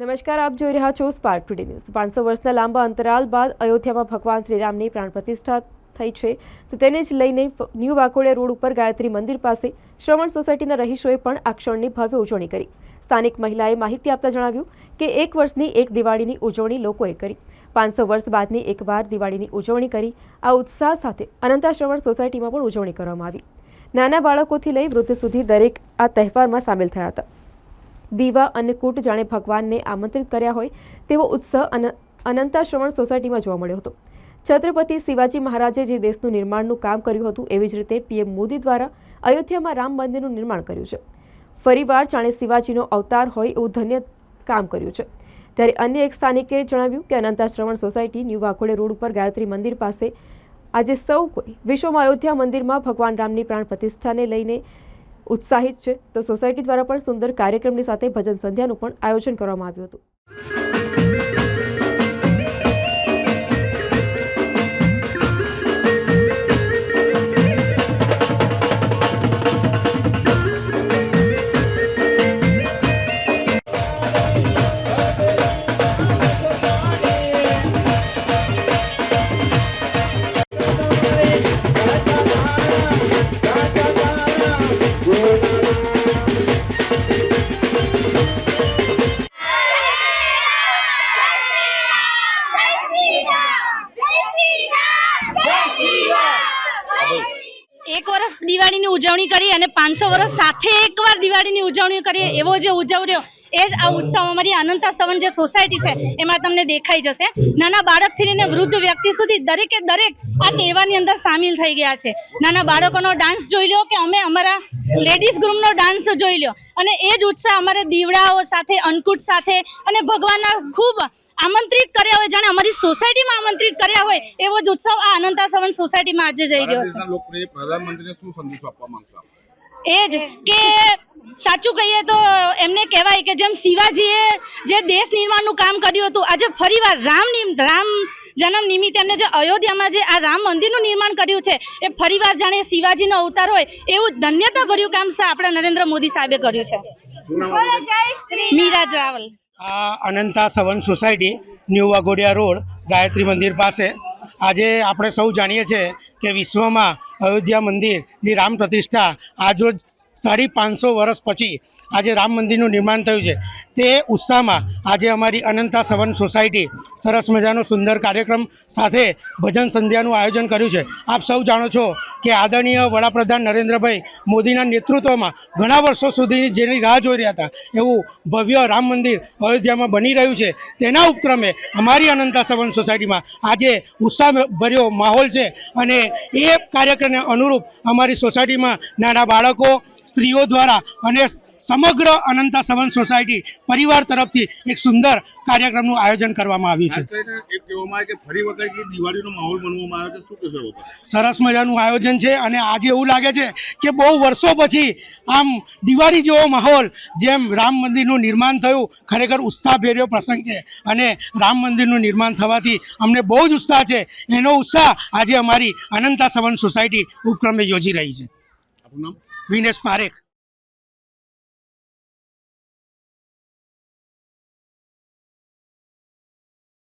નમસ્કાર, આપ જોઈ રહ્યા છો સ્પાર્ક ટુડે ન્યૂઝ પાંચસો વર્ષના લાંબા અંતરાલ બાદ અયોધ્યામાં ભગવાન શ્રીરામની પ્રાણ પ્રતિષ્ઠા થઈ છે. તો તેને જ લઈને ન્યૂ વાકોડિયા રોડ ઉપર ગાયત્રી મંદિર પાસે શ્રવણ સોસાયટીના રહીશોએ પણ આ ક્ષણની ભવ્ય ઉજવણી કરી. સ્થાનિક મહિલાએ માહિતી આપતા જણાવ્યું કે એક વર્ષની એક દિવાળીની ઉજવણી લોકોએ કરી. પાંચસો વર્ષ બાદની એકવાર દિવાળીની ઉજવણી કરી. આ ઉત્સાહ સાથે અનંતા શ્રવણ સોસાયટીમાં પણ ઉજવણી કરવામાં આવી. નાના બાળકોથી લઈ વૃદ્ધ સુધી દરેક આ તહેવારમાં સામેલ થયા હતા. દીવા અન્નકૂટ જાણે ભગવાનને આમંત્રિત કર્યા હોય તેવો ઉત્સાહ અન, અનંતા સોસાયટીમાં જોવા મળ્યો હતો. છત્રપતિ શિવાજી મહારાજે જે દેશનું નિર્માણનું કામ કર્યું હતું એવી જ રીતે પીએમ મોદી દ્વારા અયોધ્યામાં રામ મંદિરનું નિર્માણ કર્યું છે. ફરીવાર જાણે શિવાજીનો અવતાર હોય એવું ધન્ય કામ કર્યું છે. ત્યારે અન્ય એક સ્થાનિકે જણાવ્યું કે Anantashravan society new Waghodia road ઉપર ગાયત્રી મંદિર પાસે આજે સૌ કોઈ વિશ્વમાં અયોધ્યા મંદિરમાં ભગવાન રામની પ્રાણ પ્રતિષ્ઠાને લઈને ઉત્સાહિત છે. તો સોસાયટી દ્વારા પણ સુંદર કાર્યક્રમની સાથે ભજન સંધ્યાનું પણ આયોજન કરવામાં આવ્યું હતું. વર્ષ દિવાળીની ઉજવણી કરી અને પાંચસો વર્ષ સાથે એકવાર દિવાળીની ઉજવણી કરીએ એવો જે ઉજવણીઓ એ જ આ ઉત્સવ અમારી અનંતા સવન જે સોસાયટી છે, એમાં તમને દેખાઈ જશે. નાના બાળકથી લઈને વૃદ્ધ વ્યક્તિ સુધી દરેકે દરેક આ તહેવારની અંદર સામેલ થઈ ગયા છે. નાના બાળકોનો ડાન્સ જોઈ લો કે અમે અમારા લેડીઝ ગ્રુપનો ડાન્સ જોઈ લો અને એ જ ઉત્સાહ અમારે દીવડાઓ સાથે, અન્નકૂટ સાથે અને ભગવાનના ખૂબ આમંત્રિત કર્યા હોય, જાણે અમારી સોસાયટીમાં આમંત્રિત કર્યા હોય, એવો જ ઉત્સવ આ અનંતા સવન સોસાયટીમાં આજે જઈ રહ્યો છે. પ્રધાનમંત્રીને શું સંદેશો આપવા આપ? એ જ કે સાચું કહીએ તો એમને કહેવાય કે જેમ શિવાજીએ જે દેશ નિર્માણનું કામ કર્યું હતું આજે ફરીવાર રામ રામ જન્મ નિમિત્તે એમને જે અયોધ્યામાં જે આ રામ મંદિરનું નિર્માણ કર્યું છે એ ફરીવાર જાણે શિવાજીનો અવતાર હોય એવું ધન્યતા ભર્યું કામ છે આપણા નરેન્દ્ર મોદી સાહેબે કર્યું છે? મીરા ટ્રાવલ આ Ananta સવન society new Waghodia road Gayatri મંદિર પાસે આજે આપણે સૌ જાણીએ છીએ કે વિશ્વમાં અયોધ્યા મંદિરની રામ પ્રતિષ્ઠા આજરોજ સાડી પાંચસો વર્ષ પછી આજે રામ મંદિરનું નિર્માણ થયું છે. તે ઉત્સાહમાં આજે અમારી અનંતા સવન સોસાયટી સરસ મજાનો સુંદર કાર્યક્રમ સાથે ભજન સંધ્યાનું આયોજન કર્યું છે. આપ સૌ જાણો છો કે આદરણીય વડાપ્રધાન નરેન્દ્રભાઈ મોદીના નેતૃત્વમાં ઘણા વર્ષો સુધી જેની રાહ જોઈ રહ્યા હતા એવું ભવ્ય રામ મંદિર અયોધ્યામાં બની રહ્યું છે. તેના ઉપક્રમે અમારી અનંતા સવન સોસાયટીમાં આજે ઉત્સાહભર્યો માહોલ છે. અને એ કાર્યક્રમને અનુરૂપ અમારી સોસાયટીમાં નાના બાળકો સ્ત્રીઓ દ્વારા અને સમગ્ર અનંતા સવન સોસાયટી પરિવાર તરફથી એક સુંદર કાર્યક્રમનું આયોજન કરવામાં આવ્યું છે. ખાસ કરીને એક કહેવામાં આવે કે ફરી વખત દિવાળીનો માહોલ બનવામાં આવે છે શું કહેશો સરસ મજાનું આયોજન છે અને આજે એવું લાગે છે કે બહુ વર્ષો પછી આમ દિવાળી જેવો માહોલ જેમ રામ મંદિરનું નિર્માણ થયું ખરેખર ઉત્સાહભેર્યો પ્રસંગ છે અને રામ મંદિરનું નિર્માણ થવાથી અમને બહુ જ ઉત્સાહ છે. એનો ઉત્સાહ આજે અમારી અનંતા સવન સોસાયટી ઉપક્રમે યોજી રહી છે. આપનું નામ? વિનેશ પારેખ.